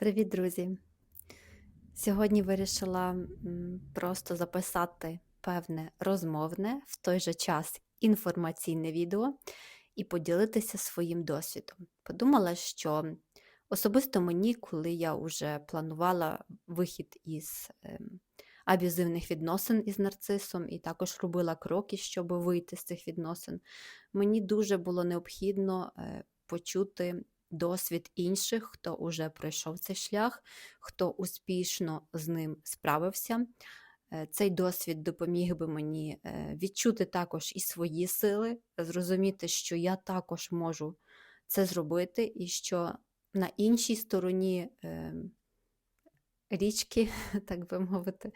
Привіт, друзі! Сьогодні вирішила просто записати певне розмовне, в той же час інформаційне відео і поділитися своїм досвідом. Подумала, що особисто мені, коли я вже планувала вихід із ем, аб'юзивних відносин із нарцисом, і також робила кроки, щоб вийти з цих відносин, мені дуже було необхідно е, почути досвід інших, хто уже пройшов цей шлях, хто успішно з ним справився. Е, Цей досвід допоміг би мені е, відчути також і свої сили, зрозуміти, що я також можу це зробити, і що на іншій стороні е, річки, так би мовити,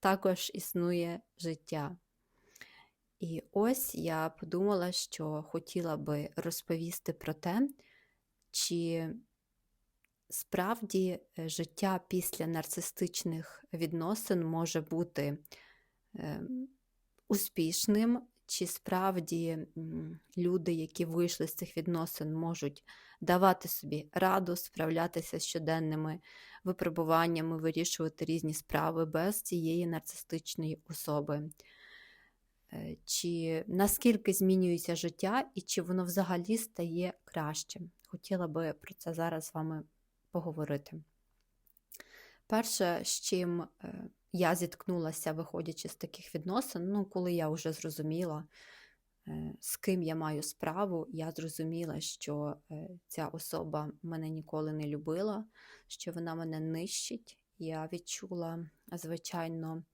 також існує життя. І ось я подумала, що хотіла би розповісти про те, чи справді е, життя після нарцистичних відносин може бути е, успішним, чи справді люди, які вийшли з цих відносин, можуть давати собі раду, справлятися з щоденними випробуваннями, вирішувати різні справи без цієї нарцистичної особи. Е, Чи наскільки змінюється життя, і чи воно взагалі стає кращим? Хотіла би про це зараз з вами поговорити. Перше, з чим е, я зіткнулася, виходячи з таких відносин, ну, коли я вже зрозуміла, е, з ким я маю справу, я зрозуміла, що е, ця особа мене ніколи не любила, що вона мене нищить. Я відчула, звичайно,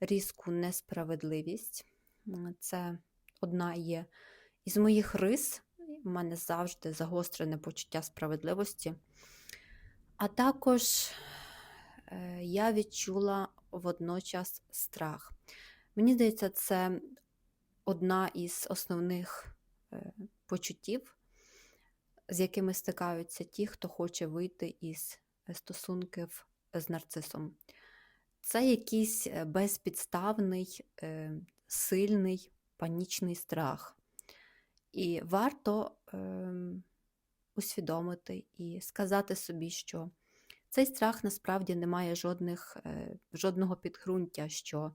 різку несправедливість. Це одна є із моїх рис. У мене завжди загострене почуття справедливості. А також е, я відчула водночас страх. Мені здається, це одна із основних е, почуттів, з якими стикаються ті, хто хоче вийти із стосунків з нарцисом. Це якийсь е, безпідставний, сильний панічний страх. І варто ем, усвідомити і сказати собі, що цей страх насправді не має жодних, е, жодного підґрунтя, що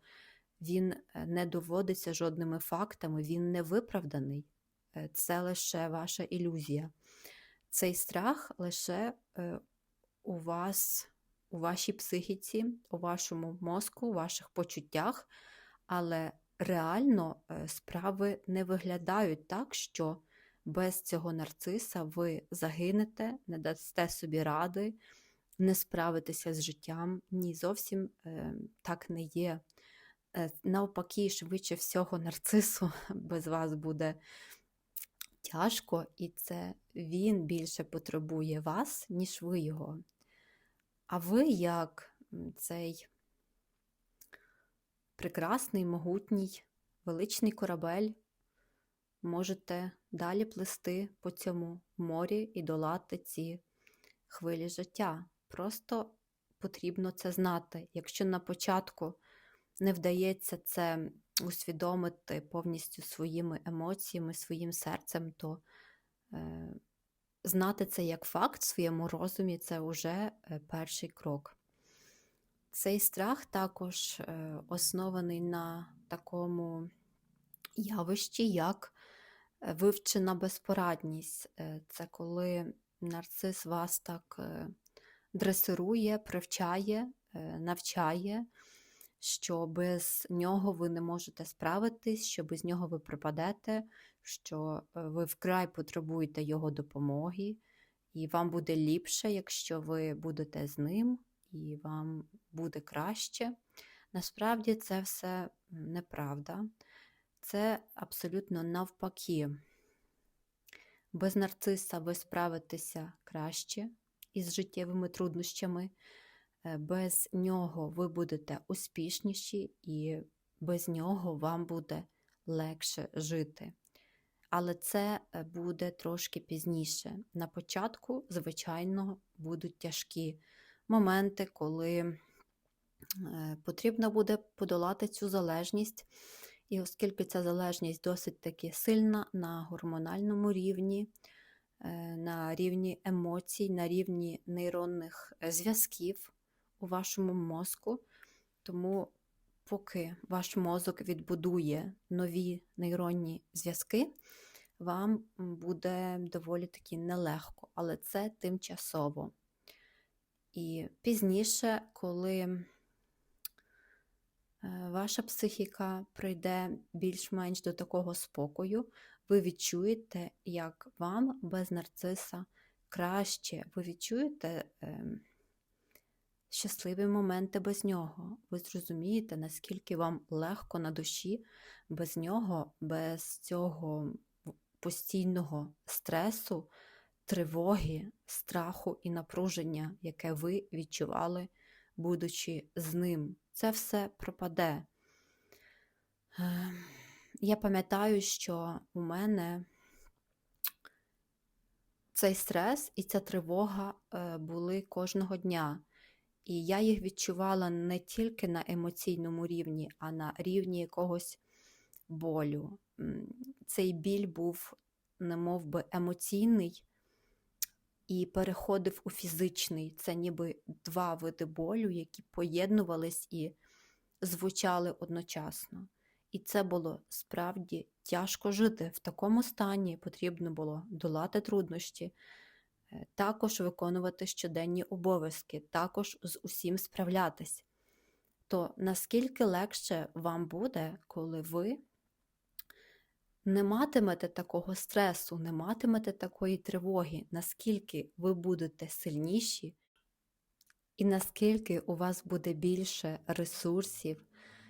він е, не доводиться жодними фактами, він не виправданий. Е, Це лише ваша ілюзія. Цей страх лише е, у вас, у вашій психіці, у вашому мозку, у ваших почуттях, але реально е, справи не виглядають так, що без цього нарциса ви загинете, не дасте собі ради, не справитеся з життям. Ні, зовсім е, так не є. Е, Навпаки, швидше всього, нарцису без вас буде тяжко, і це він більше потребує вас, ніж ви його. А ви, як цей прекрасний, могутній, величний корабель, можете далі плисти по цьому морі і долати ці хвилі життя. Просто потрібно це знати. Якщо на початку не вдається це усвідомити повністю своїми емоціями, своїм серцем, то е, знати це як факт в своєму розумі це вже е, перший крок. Цей страх також е, оснований на такому явищі, як е, вивчена безпорадність. Е, Це коли нарцис вас так дресирує, привчає, навчає, що без нього ви не можете справитись, що без нього ви пропадете, що ви вкрай потребуєте його допомоги, і вам буде ліпше, якщо ви будете з ним, і вам буде краще. Насправді це все неправда. Це абсолютно навпаки. Без нарциса ви справитеся краще із життєвими труднощами, е, без нього ви будете успішніші, і без нього вам буде легше жити. Але це е, буде трошки пізніше. На початку, звичайно, будуть тяжкі моменти, коли е, потрібно буде подолати цю залежність. І оскільки ця залежність досить таки сильна на гормональному рівні, е, на рівні емоцій, на рівні нейронних е, зв'язків у вашому мозку. Тому, поки ваш мозок відбудує нові нейронні зв'язки, вам буде доволі таки нелегко, але це тимчасово. І пізніше, коли е, ваша психіка прийде більш-менш до такого спокою, ви відчуєте, як вам без нарциса краще. Ви відчуєте ем, щасливі моменти без нього. Ви зрозумієте, наскільки вам легко на душі без нього, без цього постійного стресу, тривоги, страху і напруження, яке ви відчували, будучи з ним. Це все пропаде. Ем, Я пам'ятаю, що у мене цей стрес і ця тривога е, були кожного дня. І я їх відчувала не тільки на емоційному рівні, а на рівні якогось болю. Цей біль був немов би емоційний і переходив у фізичний. Це ніби два види болю, які поєднувались і звучали одночасно. І це було справді тяжко жити. В такому стані потрібно було долати труднощі, е, також виконувати щоденні обов'язки, також з усім справлятись. То наскільки легше вам буде, коли ви не матимете такого стресу, не матимете такої тривоги, наскільки ви будете сильніші, і наскільки у вас буде більше ресурсів,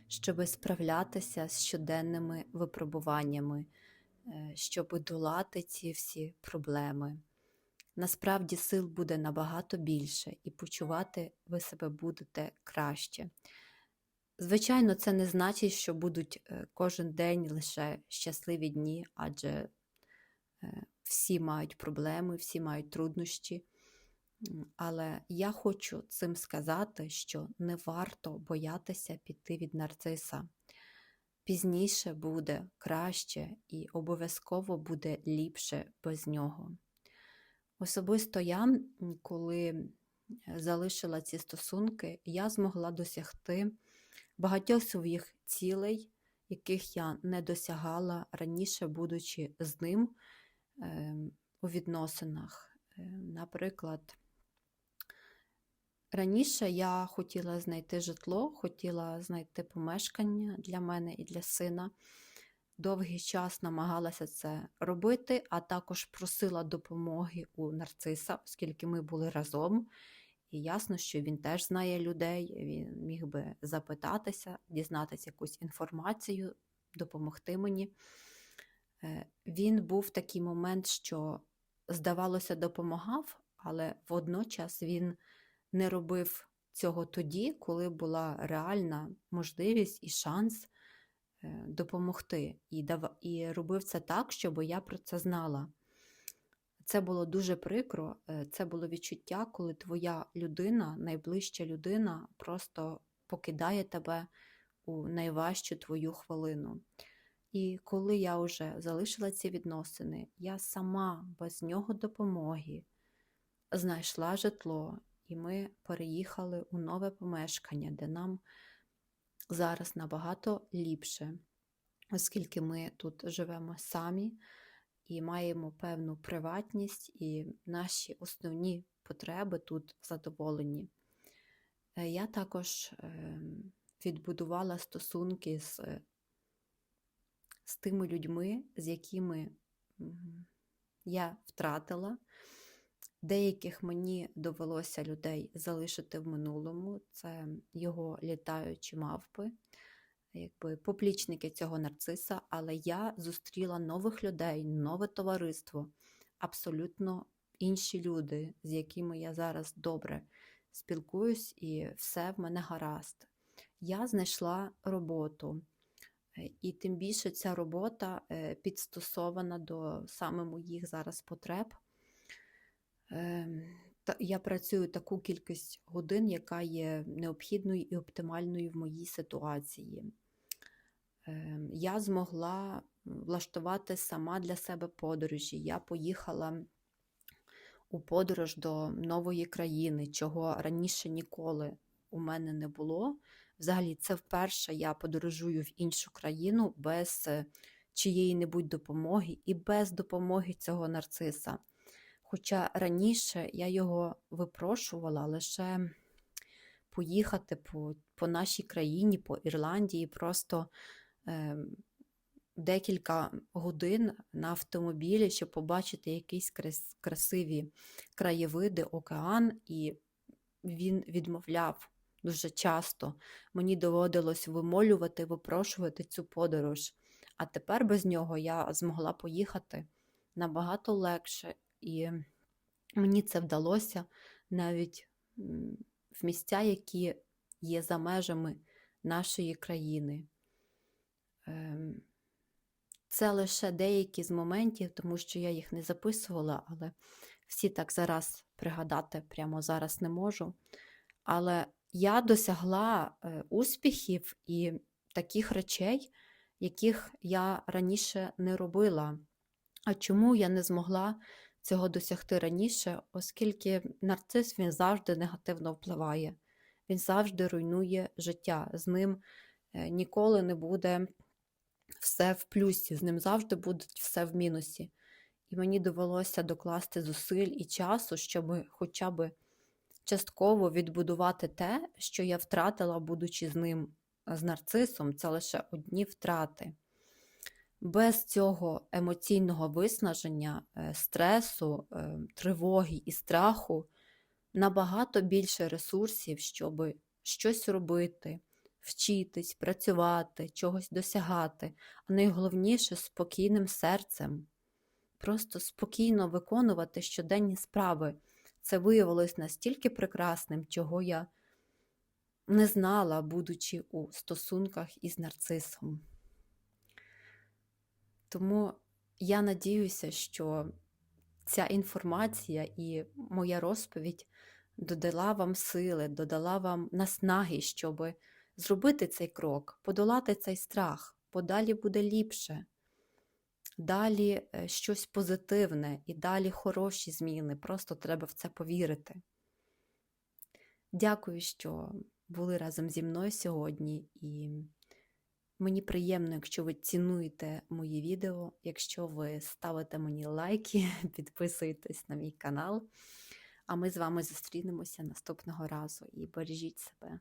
щоб справлятися з щоденними випробуваннями, е, щоб долати ці всі проблеми. Насправді сил буде набагато більше, і почувати ви себе будете краще. Звичайно, це не значить, що будуть е, кожен день лише щасливі дні, адже е, всі мають проблеми, всі мають труднощі. Але я хочу цим сказати, що не варто боятися піти від нарциса. Пізніше буде краще і обов'язково буде ліпше без нього. Особисто я, коли е, залишила ці стосунки, я змогла досягти багатьох своїх цілей, яких я не досягала раніше, будучи з ним ем, у відносинах. Е, Наприклад, раніше я хотіла знайти житло, хотіла знайти помешкання для мене і для сина. Довгий час намагалася це робити, а також просила допомоги у нарциса, оскільки ми були разом. І ясно, що він теж знає людей, він міг би запитатися, дізнатися якусь інформацію, допомогти мені. Е, Він був такий момент, що, здавалося, допомагав, але водночас він не робив цього тоді, коли була реальна можливість і шанс е, допомогти. І, робив це так, щоб я про це знала. Це було дуже прикро, е, це було відчуття, коли твоя людина, найближча людина, просто покидає тебе у найважчу твою хвилину. І коли я вже залишила ці відносини, я сама без нього допомоги знайшла житло, і ми переїхали у нове помешкання, де нам зараз набагато ліпше, оскільки ми тут живемо самі і маємо певну приватність, і наші основні потреби тут задоволені. Е, Я також ем, відбудувала стосунки з, з тими людьми, з якими я втратила. Деяких мені довелося людей залишити в минулому, це його літаючі мавпи якби поплічники цього нарциса, але я зустріла нових людей, нове товариство, абсолютно інші люди, з якими я зараз добре спілкуюсь, і все в мене гаразд. Я знайшла роботу, е, і тим більше ця робота е, підстосована до саме моїх зараз потреб. Ем, Я працюю таку кількість годин, яка є необхідною і оптимальною в моїй ситуації. Ем, Я змогла влаштувати сама для себе подорожі. Я поїхала у подорож до нової країни, чого раніше ніколи у мене не було. Взагалі, це вперше я подорожую в іншу країну без е, чиєї-небудь допомоги і без допомоги цього нарциса. Хоча раніше я його випрошувала лише поїхати по, по нашій країні, по Ірландії, просто декілька годин на автомобілі, щоб побачити якісь красиві краєвиди, океан, і він відмовляв дуже часто. Мені доводилось вимолювати, випрошувати цю подорож. А тепер без нього я змогла поїхати набагато легше, і мені це вдалося навіть в місця, які є за межами нашої країни. Ем, Це лише деякі з моментів, тому що я їх не записувала, але всі так зараз пригадати прямо зараз не можу. Але я досягла е, успіхів і таких речей, яких я раніше не робила. А чому я не змогла цього досягти раніше? Оскільки нарцис він завжди негативно впливає, він завжди руйнує життя. З ним е, ніколи не буде все в плюсі, з ним завжди буде все в мінусі. І мені довелося докласти зусиль і часу, щоб хоча б частково відбудувати те, що я втратила, будучи з ним, з нарцисом, це лише одні втрати. Без цього емоційного виснаження, е, стресу, е, тривоги і страху набагато більше ресурсів, щоб щось робити, вчитись, працювати, чогось досягати, а найголовніше спокійним серцем. Просто спокійно виконувати щоденні справи. Це виявилось настільки прекрасним, чого я не знала, будучи у стосунках із нарцисом. Тому я надіюся, що ця інформація і моя розповідь додала вам сили, додала вам наснаги, щоб зробити цей крок, подолати цей страх, бо далі буде ліпше. Далі е, щось позитивне і далі хороші зміни. Просто треба в це повірити. Дякую, що були разом зі мною сьогодні, і мені приємно, якщо ви цінуєте мої відео, якщо ви ставите мені лайки, підписуєтесь на мій канал. А ми з вами зустрінемося наступного разу і бережіть себе.